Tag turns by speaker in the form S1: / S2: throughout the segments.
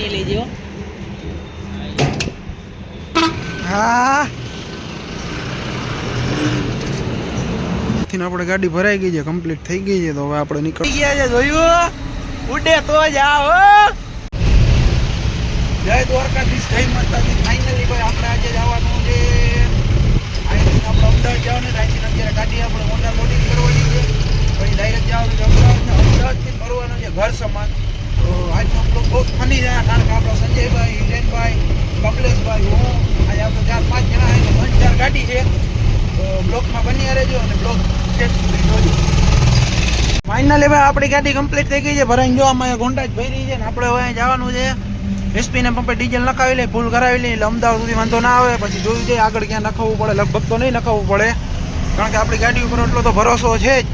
S1: નહીં લેજો
S2: હા. થી આપણે ગાડી ભરાઈ ગઈ છે કમ્પ્લીટ થઈ ગઈ છે તો હવે આપણે નીકળી ગયા છે જોયું? ઉડે તો જાઓ જય દ્વારકાધીશ જય માતાજી. ફાઇનલી ભાઈ આપણે આજે જવાનું છે. અહીંથી આપણે અમદાવાદ જવાનું છે અહીંથી અત્યારે ગાડી આપણે હોન્ડા લોડિંગ કરવાની છે પછી ડાયરેક્ટ જવાનું છે અમદાવાદ ને અમદાવાદથી ભરવાનું છે ઘર સમાન તો આજનો બ્લોગ કારણ કે આપણો સંજયભાઈ, હિરેનભાઈ, કમલેશભાઈ, હું. આજે ચાર પાંચ જણા ત્રણ ચાર ગાડી છે. તો બ્લોકમાં બની રહેજો અને બ્લોક જોજો. ફાઇનલી ભાઈ આપણી ગાડી કમ્પ્લીટ થઈ ગઈ છે. ભરાઈને જો આમાં ગોંડા જ ભરી છે ને આપણે હવે જવાનું છે. એસપી ને પંપે ડીઝલ નખાવી લે ફૂલ કરાવી લે. એટલે અમદાવાદ સુધી વાંધો ના આવે. પછી જોયું જાય આગળ ક્યાં નખાવવું પડે. લગભગ તો નહીં નખાવવું પડે. કારણ કે આપણી ગાડી ઉપર એટલો તો ભરોસો છે જ.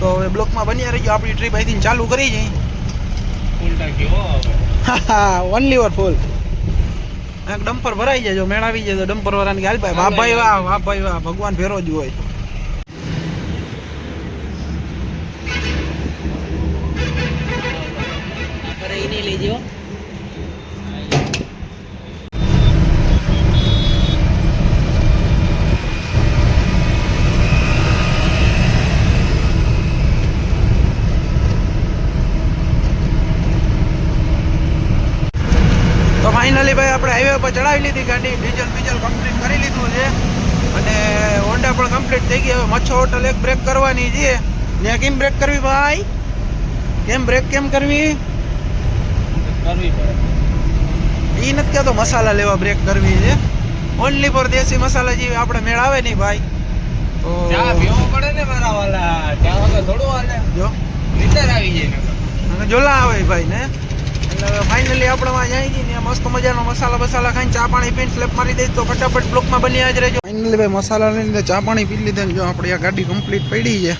S2: તો હવે બ્લોકમાં બની રહીજો. આપણી ટ્રીપ અહીંથી ચાલુ કરી જઈ ઓનલી ઓર ફૂલ એક ડમ્પર ભરાઈ જાય જો મેળાવી જાય તો ડમ્પર વાળાને કે હાલ ભાઈ વાહ ભાઈ વાહ વાહ ભાઈ વાહ ભગવાન ફેરો જ હોય.
S1: અરે એ નહીં લેજો
S2: તો ફાઇનલી ભાઈ આપણે હાઈવે પર ચડાવી લીધી ગાડી ડીઝલ બીજલ કમ્પ્લીટ કરી લીધું છે. અને હોન્ડા પણ કમ્પ્લીટ થઈ ગઈ હવે મચ્છો હોટલ એક બ્રેક કરવાની છે. ત્યાં કેમ બ્રેક કરવી ભાઈ? કેમ બ્રેક કેમ કરવી? એ નથી કહેતો મસાલા લેવા બ્રેક કરવી છે. ઓનલી ફોર દેશી મસાલા જેવી આપણે મેળ આવે નહીં ભાઈ. તો
S3: પડે ને મારા વાલા? થોડું હાલે.
S2: જો.
S3: લીટર આવી જાય.
S2: અને જોલા આવે ભાઈ ને. એટલે ફાઇનલી આપણે વાં જાય ને મસ્ત મજાનો મસાલા બસાલા ખાઈને ચા પાણી પીને સ્લેપ મારી દઈ તો ફટાફટ બ્લોકમાં બની જ રહેજો. ફાઇનલી ભાઈ મસાલા લઈને ચા પાણી પી લીધા જો આપણે આ ગાડી કમ્પ્લીટ પડી છે.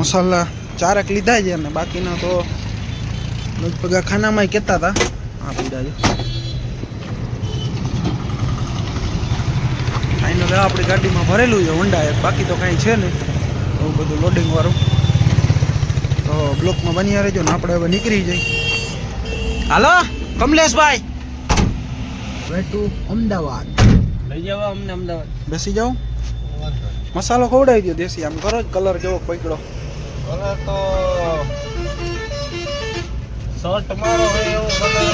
S2: મસાલા ચારક લીધા છે અને બાકીના તો લગભગ આ ખાનામાં કહેતા હતા. આ પીડા છે. ફાઇનલ આપણી ગાડીમાં ભરેલું છે હોન્ડા એક. બાકી તો કાંઈ છે નહીં. એવું બધું લોડિંગ વાળું. તો બ્લોકમાં બની રહેજો ને આપણે હવે નીકળી જઈ હાલો કમલેશભાઈ. Way to Ahmedabad.
S3: લઈ જાવ અમને અમદાવાદ.
S2: બેસી જાઉં મસાલો ખવડાવી દો દેશી આમ કરો જ કલર કેવો પકડો.
S3: કલર તો શર્ટ મારો હોય એવો કલર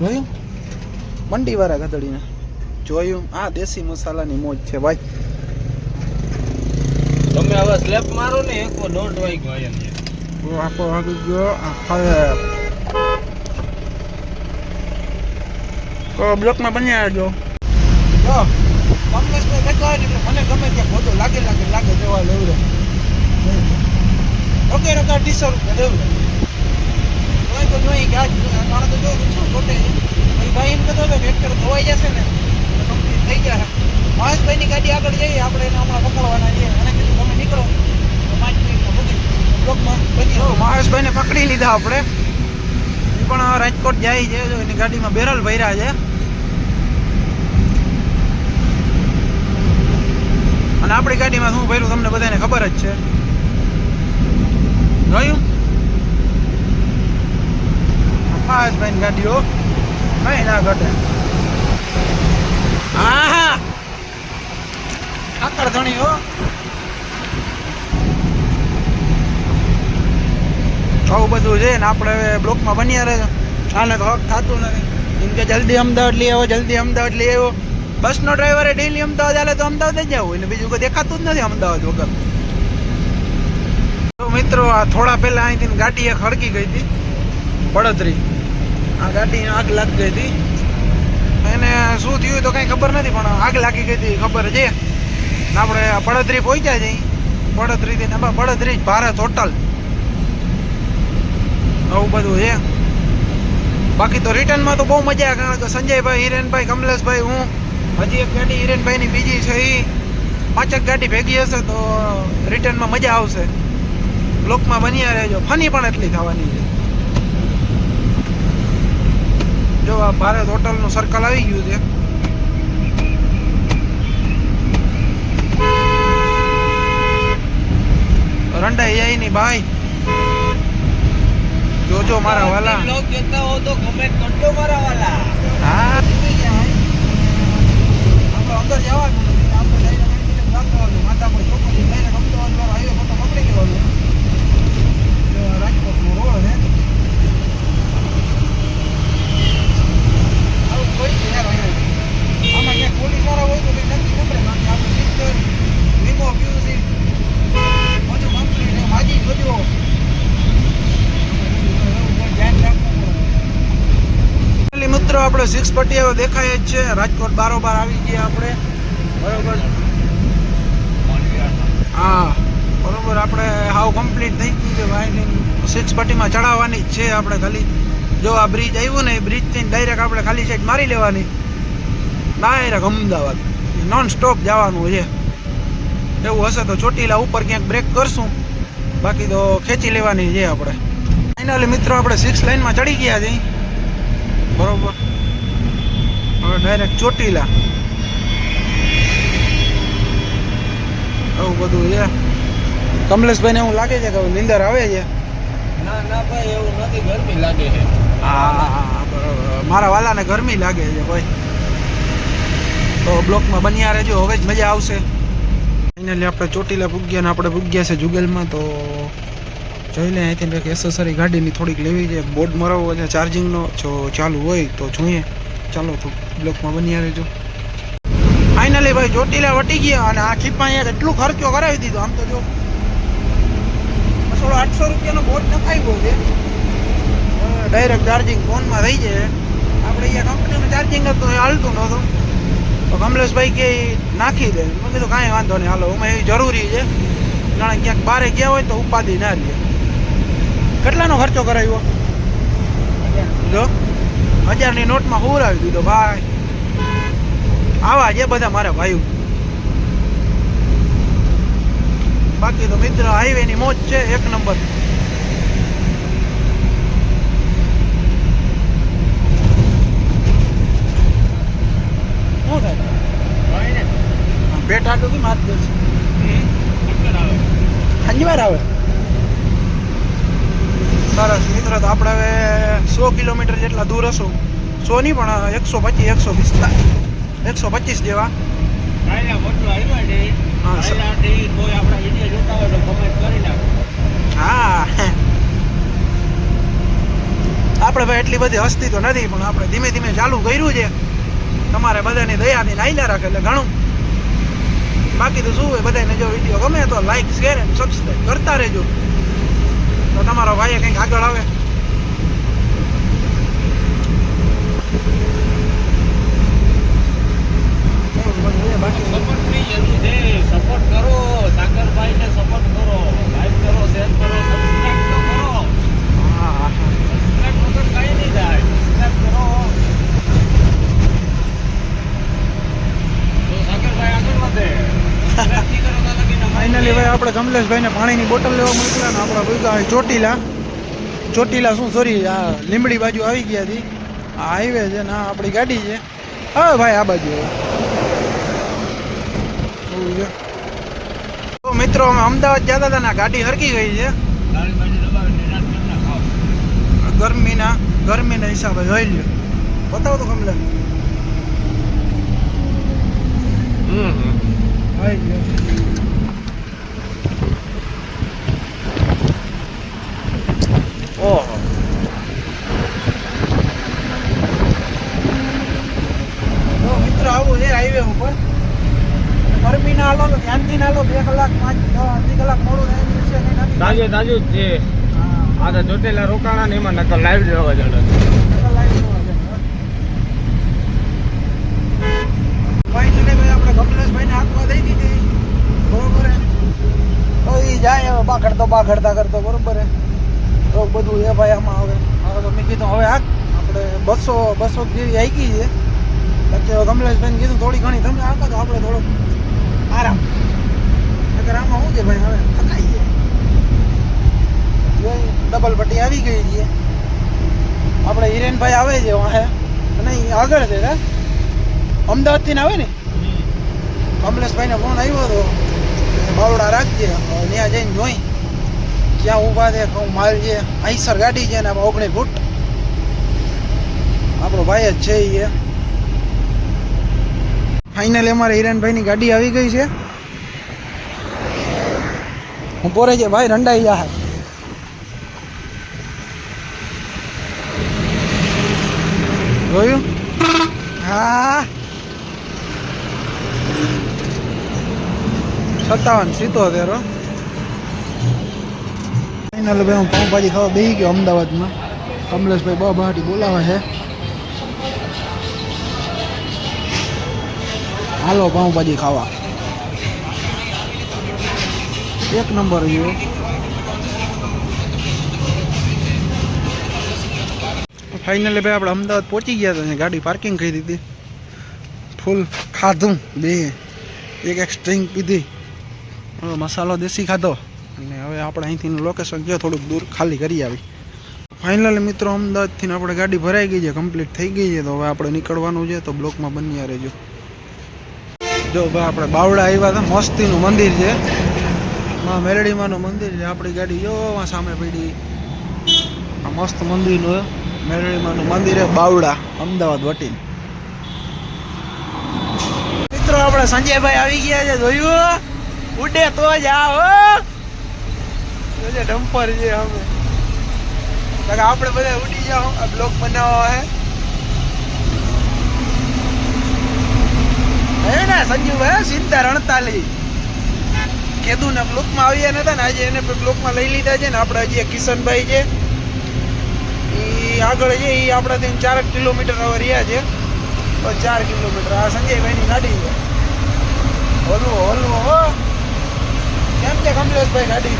S2: જોયું? મંડી વાળા ગધડીને. જોયું? આ દેશી મસાલાની મોજ છે ભાઈ.
S3: તમે હવે સ્લેપ મારો ને એક દોઢ વાગ્યો અહીંયા
S2: તો આ હવે તો બ્લોકમાં બન્યા જો કમલેશભાઈ બેઠા હોય ને એટલે મને ગમે ત્યાં ખોટો લાગે લાગે લાગે દેવા લેવડે ઓકે રકા ટીસો રૂપિયા દેવડે કોઈ તો જોઈ આજ મારે તો જો શું ખોટે છે ભાઈ એમ કહેતો હતો કે ટ્રેક્ટર ધોવાઈ જશે ને તો કમ્પ્લીટ થઈ જશે મહેશભાઈની ગાડી આગળ જઈએ આપણે એને હમણાં પકડવાના છીએ અને કીધું તમે નીકળો તો પાંચ મિનિટમાં પૂછી બ્લોકમાં મહેશભાઈને પકડી લીધા આપણે. એ પણ રાજકોટ જાય છે એની ગાડીમાં બેરલ ભર્યા છે. અને આપણી ગાડીમાં શું ભર્યું તમને બધાને ખબર જ છે. જોયું? મહેશભાઈની ગાડીઓ કઈ ના ઘટે. હા હા આકડ ધણી હો. આવું બધું છે ને આપણે હવે બ્લોકમાં બન્યા રહે આને તો હક થતું નથી. એમ કે જલ્દી અમદાવાદ લઈ આવો, જલ્દી અમદાવાદ લઈ આવ્યો બસનો ડ્રાઈવરે ડેલી અમદાવાદ આવે તો અમદાવાદ જ જવું. એને બીજું કોઈ દેખાતું જ નથી અમદાવાદ વગર. તો મિત્રો, આ થોડા પહેલા અહીંથી ગાડી એક હળકી ગઈ હતી. પડતરી આ ગાડી આગ લાગી ગઈ હતી. એને શું થયું તો કંઈ ખબર નથી, પણ આગ લાગી ગઈ હતી ખબર છે. આપણે પડતરી પહોંચ્યા જઈ પડતરીથી પડતરી જ ભારત હોટલ આવું બધું છે. બાકી તો રિટર્નમાં તો બહુ મજા આવે, કારણ કે સંજયભાઈ, હિરેનભાઈ, કમલેશભાઈ, હું, હજી એક ગાડી હિરેનભાઈની બીજી છે એ પાંચક ગાડી ભેગી હશે તો રિટર્નમાં મજા આવશે. બ્લોકમાં બન્યા રહેજો. ફની પણ એટલી થવાની છે. જો આ ભારત હોટલનું સર્કલ આવી ગયું છે. રંડાઈ જાય ની ભાઈ જો આવજો મારા વાલા.
S3: બ્લોગ જોતા હો તો કમેન્ટ કરજો મારા વાલા.
S2: હા. અંદર જવાનું નથી આપણે direct અહીંથી નાખવાનું માથા પર ચોકડી direct અમદાવાદ વાળો highway પર તો પકડી લેવાનું જો આ રાજકોટનો રોડ છે આવું કોઈ છે યાર અહીંયા આમાં ક્યાંક પોલીસવાળા હોય તો કંઈ નથી પકડે બાકી આપણે સિસ્ટર વીમો પીયુસી બધું કમ્પ્લીટ છે માજી જોજો ધ્યાન રાખવું પડે આપણે સિક્સ પટ્ટી હવે દેખાય જ છે. રાજકોટ બારોબાર આવી ગયા આપણે. બરોબર. હા, બરોબર. આપણે હાવ કમ્પ્લીટ થઈ ગયું છે ભાઈ સિક્સ પટ્ટીમાં ચડાવવાની જ છે આપણે ખાલી. જો આ બ્રિજ આવ્યું ને, એ બ્રિજથી ડાયરેક્ટ આપણે ખાલી સાઈડ મારી લેવાની. ડાયરેક્ટ અમદાવાદ. નોન સ્ટોપ જવાનું છે. એવું હશે તો ચોટીલા ઉપર ક્યાંક બ્રેક કરશું. બાકી તો ખેંચી લેવાની છે આપણે. ફાઇનલી મિત્રો, આપણે સિક્સ લાઈનમાં ચડી ગયા છીએ. બરોબર. હવે ડાયરેક્ટ ચોટીલા. આવું બધું છે. કમલેશભાઈને એવું લાગે છે કે નિંદર આવે છે?
S3: ના ના ભાઈ એવું નથી ગરમી લાગે છે.
S2: હા બરોબર. મારા વાલાને ગરમી લાગે છે ભાઈ. તો બ્લોકમાં બન્યા રહેજો હવે જ મજા આવશે. ફાઇનલી આપણે ચોટીલા પૂગ્યા ને આપણે પૂગ્યા છે જુગલમાં તો જોઈ લે અહીંથી કંઈક એસેસરી ગાડીની થોડીક લેવી છે બોર્ડ મરાવવો છે ચાર્જિંગનો જો ચાલુ હોય તો જોઈએ. ચાલો તો બ્લોકમાં બન્યા રહેજો ફાઇનલી ભાઈ ચોટીલા વટી ગયા અને આ ખીપમાં અહીંયા એટલું ખર્ચો કરાવી દીધો. આમ તો જો બસો આઠસો રૂપિયાનો બોટ નખાઈ ગયો છે. ડાયરેક્ટ ચાર્જિંગ ફોનમાં થઈ જાય. આપણે અહીંયા કંપનીનું ચાર્જિંગ હતું એ હાલતું નહોતું. તો કમલેશભાઈ કે નાખી દે. મેં કીધું કાંઈ વાંધો નહીં હાલો એમાં એ જરૂરી છે. જાણે ક્યાંક બહારે ગયા હોય તો ઉપાધિ ના રહે. કેટલાનો ખર્ચો કરાવ્યો? જો. હજારની નોટમાં હુરાવી દીધો ભાઈ. આવા છે બધા મારા ભાઈઓ. બાકી તો મિત્ર હાઈવેની મોજ છે એક નંબર. પેટ આટલું કેમ હાથ દે છે અંજવાર આવે. સરસ મિત્ર તો આપણે હવે સો કિલોમીટર જેટલા દૂર હશું. સો નહીં પણ એકસો પચીસ એકસો પિસ્તાલીસ એકસો પચીસ જેવા. હા
S3: આપણે
S2: ભાઈ એટલી બધી હસ્તી તો નથી પણ આપણે ધીમે ધીમે ચાલુ કર્યું છે. તમારે બધાની દયાની નાઈલા રાખે એટલે ઘણું. બાકી તો શું હોય બધાને જો વીડિયો ગમે તો લાઈક શેર અને સબસ્ક્રાઈબ કરતા રહેજો. તો તમારો ભાઈ કંઈક આગળ આવે એવું બધું છે. બાકી
S3: સપોર્ટની જરૂર છે સપોર્ટ કરો સાગરભાઈને સપોર્ટ કરો લાઈક કરો શેર કરો સબસ્ક્રાઇબ તો કરો
S2: હા હા હા
S3: સબસ્ક્રાઇબ વગર કાંઈ નહીં થાય સબસ્ક્રાઇબ કરો તો સાગરભાઈ આગળ વધે સબસ્ક્રાઇબ નહીં કરો તો લગીને
S2: ફાઇનલી ભાઈ આપણે કમલેશભાઈને પાણીની બોટલ લેવા મોકલ્યા ને આપણા ભૂગા ચોટીલા. ચોટીલા શું સોરી આ લીંબડી બાજુ આવી ગયા હતી આ હાઈવે છે ને આ આપણી ગાડી છે. હવે ભાઈ આ બાજુ તો મિત્રો અમે અમદાવાદ જતા હતા ને ગાડી હરકી ગઈ છે. ગરમીના ગરમીના હિસાબે જોઈ લ્યો. બતાવો તો કમલેશ. હાઈ લ્યો.
S3: ઓહો
S2: તો મિત્ર આવું છે હાઈવે ઉપર ગરમી ના હાલો તો ધ્યાનથી ના હાલો બે કલાક પાંચ છ અડધી કલાક મોડું થાય એની વિશે કંઈ
S3: તાજું જ છે. આ તો ચોટેલા રોકાણા ને એમાં નકર લાઈવ લેવા જડે
S2: બાખડતો બાખડતા કરતો, બરોબર તો બધું એ ભાઈ આમાં હવે હવે તો મેં કીધું, હવે આ આપણે બસો બસો જેવી આવી છે. હવે કમલેશભાઈને કીધું, થોડી ઘણી, તમે આપો તો આપણે થોડોક આરામ. નકર આમાં શું છે ભાઈ હવે? ડબલ પટ્ટી આવી ગઈ છે. આપણે હિરેનભાઈ આવે છે વાહે. અને આગળ છે ને અમદાવાદથી આવે ને? કમલેશભાઈને ફોન આવ્યો હતો બાવડા રાખજે ત્યાં જઈને જોઈ. જ્યાં ઊભા છે કહું માલ છે. આઈસર ગાડી છે ને ઓગણી ફૂટ. આપણો ભાઈ જ છે એ. ફાઇનલી અમારે હિરેનભાઈની ગાડી આવી ગઈ છે. હું પોરે છે ભાઈ, રંડાઈ જાય જોયું? હા. સત્તાવન, સિત્તોતેર ફાઈનલ ભાઈ હું પાઉંભાજી ખાવા બેસી ગયો અમદાવાદમાં. કમલેશભાઈ બહુ બહાટી બોલાવે છે. હાલો પાઉંભાજી ખાવા. એક નંબર છે ફાઇનલી ભાઈ આપણે અમદાવાદ પહોંચી ગયા હતા ગાડી પાર્કિંગ કરી દીધી. ફૂલ ખાધું, બે, એક એક સ્ટ્રિંગ પીધી. મસાલો દેશી ખાધો. અને હવે આપણે અહીંથી લોકેશન ગયો થોડુંક દૂર ખાલી કરી આવી. ફાઇનલી મિત્રો અમદાવાદથી આપણે ગાડી ભરાઈ ગઈ છે કમ્પ્લીટ થઈ ગઈ છે. તો હવે આપણે નીકળવાનું છે, તો બ્લોકમાં બન્યા રહેજો. જો ભાઈ આપણે બાવડા આવ્યા હતા, મસ્તીનું મંદિર છે. માં મેરડીમાનું મંદિર છે. આપણી ગાડી જો સામે પડી. આ મસ્ત મંદિરનું મેરડીમાનું મંદિર બાવડા, અમદાવાદ વટીન મિત્રો, આપણે સંજયભાઈ આવી ગયા છે, જોયું? ઉડે તો જ આવો જોજે, ડમ્પર છે અમે આપણે બધા ઉડી જાઓ આ બ્લોક બનાવવા હે. હે ને, સંજુભાઈ સિત્તેર અડતાલીસ કેદુ ના બ્લોકમાં આવ્યા નતા ને, આજે એને બ્લોકમાં લઈ લીધા છે ને, આપણે હજી કિશનભાઈ છે. આગળ છે એ આપણાથી ચારક કિલોમીટર હવે રહ્યા છે. ચાર કિલોમીટર. આ સંજયભાઈની ગાડી છે. હલવો હલવો, હો. કેમ છે કમલેશભાઈ ગાડી?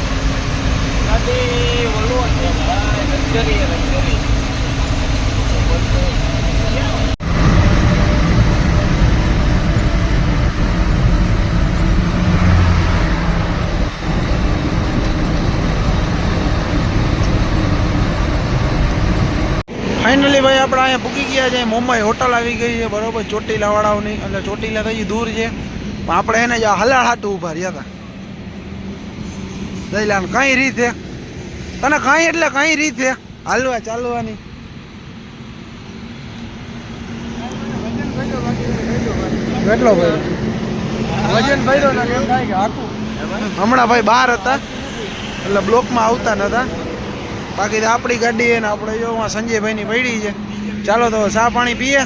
S3: ગાડી હલવો છે
S2: ફાઇનલી ભાઈ આપણે અહીંયા પૂકી ગયા છે મુંબઈ હોટલ આવી ગઈ છે બરોબર ચોટીલા વાળાઓની એટલે ચોટીલા થઈ દૂર છે. પણ આપણે એને જ હલાળ હાટું ઊભા રહ્યા હતા. દઈલાન કઈ રીત. તને કઈ એટલે કઈ રીતે. હાલવા ચાલવાની. કેટલો ભાઈ? વજન ભર્યો ને એમ થાય કે હાકું. હમણાં ભાઈ બહાર હતા. એટલે બ્લોકમાં આવતા નતા. બાકી તો આપણી ગાડી ને આપણે જો સંજયભાઈની પડી છે. ચાલો તો ચા પાણી પીએ.